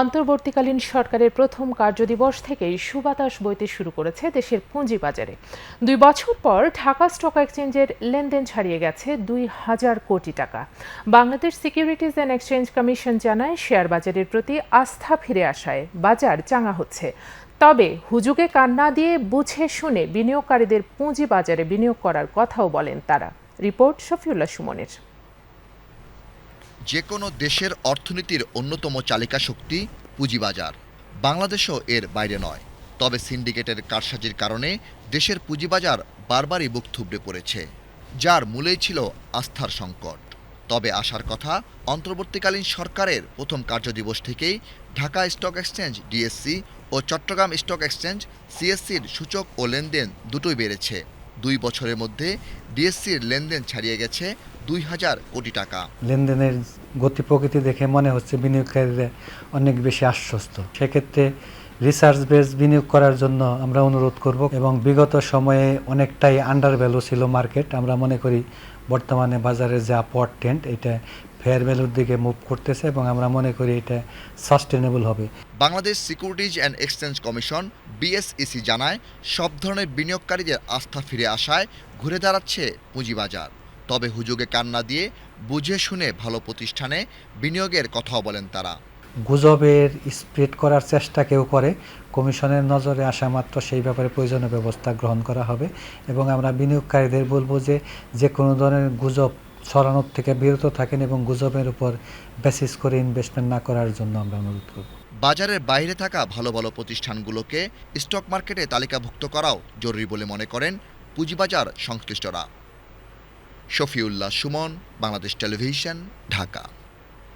অন্তর্বর্তীকালীন সরকারের প্রথম কার্যদিবস থেকেই সুবাতাস বইতে শুরু করেছে দেশের পুঁজিবাজারে। দুই বছর পর ঢাকা স্টক এক্সচেঞ্জের লেনদেন ছাড়িয়ে গেছে দুই হাজার কোটি টাকা। Bangladesh securities and exchange commission জানায়, শেয়ার বাজারের প্রতি আস্থা ফিরে আসায় বাজার চাঙা হচ্ছে। তবে হুজুগে কান্না দিয়ে বুঝে শুনে বিনিয়োগকারীদের পুঁজি বাজারে বিনিয়োগ করার কথাও বলেন তারা। রিপোর্ট শফিউল্লাহ সুমনের। যে কোনো দেশের অর্থনীতির অন্যতম চালিকা শক্তি পুঁজিবাজার। বাংলাদেশও এর বাইরে নয়। তবে সিন্ডিকেটের কারসাজির কারণে দেশের পুঁজিবাজার বারবারই বুক থুবড়ে পড়েছে, যার মূলেই ছিল আস্থার সংকট। তবে আসার কথা, অন্তর্বর্তীকালীন সরকারের প্রথম কার্যদিবস থেকেই ঢাকা স্টক এক্সচেঞ্জ ডিএসসি ও চট্টগ্রাম স্টক এক্সচেঞ্জ সিএসসির সূচক ও লেনদেন দুটোই বেড়েছে। দুই বছরের মধ্যে ডিএসসির লেনদেন ছাড়িয়ে গেছে দুই হাজার কোটি টাকা। লেনদেনের গতি প্রকৃতি দেখে মনে হচ্ছে বিনিয়োগকারীরা অনেক বেশি আশ্বস্ত। সেক্ষেত্রে রিসার্চ বেস বিনিয়োগ করার জন্য আমরা অনুরোধ করব এবং বিগত সময়ে অনেকটাই আন্ডার ভ্যালু ছিল মার্কেট আমরা মনে করি বর্তমানে বাজারে যে আপওয়ার্ড ট্রেন্ড এটা ফেয়ার ভ্যালুর দিকে মুভ করতেছে এবং আমরা মনে করি এটা সাস্টেনেবল হবে। Bangladesh securities and exchange commission BSEC জানায়, সব ধরনের বিনিয়োগকারীদের আস্থা ফিরে আসায় ঘুরে দাঁড়াচ্ছে পুঁজিবাজার। তবে হুজুগে কান্না দিয়ে বুঝে শুনে ভালো প্রতিষ্ঠানে বিনিয়োগের কথাও বলেন তারা। গুজবের স্প্রেড করার চেষ্টা কেউ করে, কমিশনের নজরে আসা মাত্র সেই ব্যাপারে প্রয়োজনীয় ব্যবস্থা গ্রহণ করা হবে এবং আমরা বিনিয়োগকারীদের বলব যে যে কোনো ধরনের গুজব ছড়ানোর থেকে বিরত থাকেন এবং গুজবের উপর বেসিস করে ইনভেস্টমেন্ট না করার জন্য আমরা অনুরোধ করব। বাজারের বাইরে থাকা ভালো ভালো প্রতিষ্ঠানগুলোকে স্টক মার্কেটে তালিকাভুক্ত করাও জরুরি বলে মনে করেন পুঁজিবাজার সংশ্লিষ্টরা। শফিউল্লাহ সুমন, বাংলাদেশ টেলিভিশন, ঢাকা।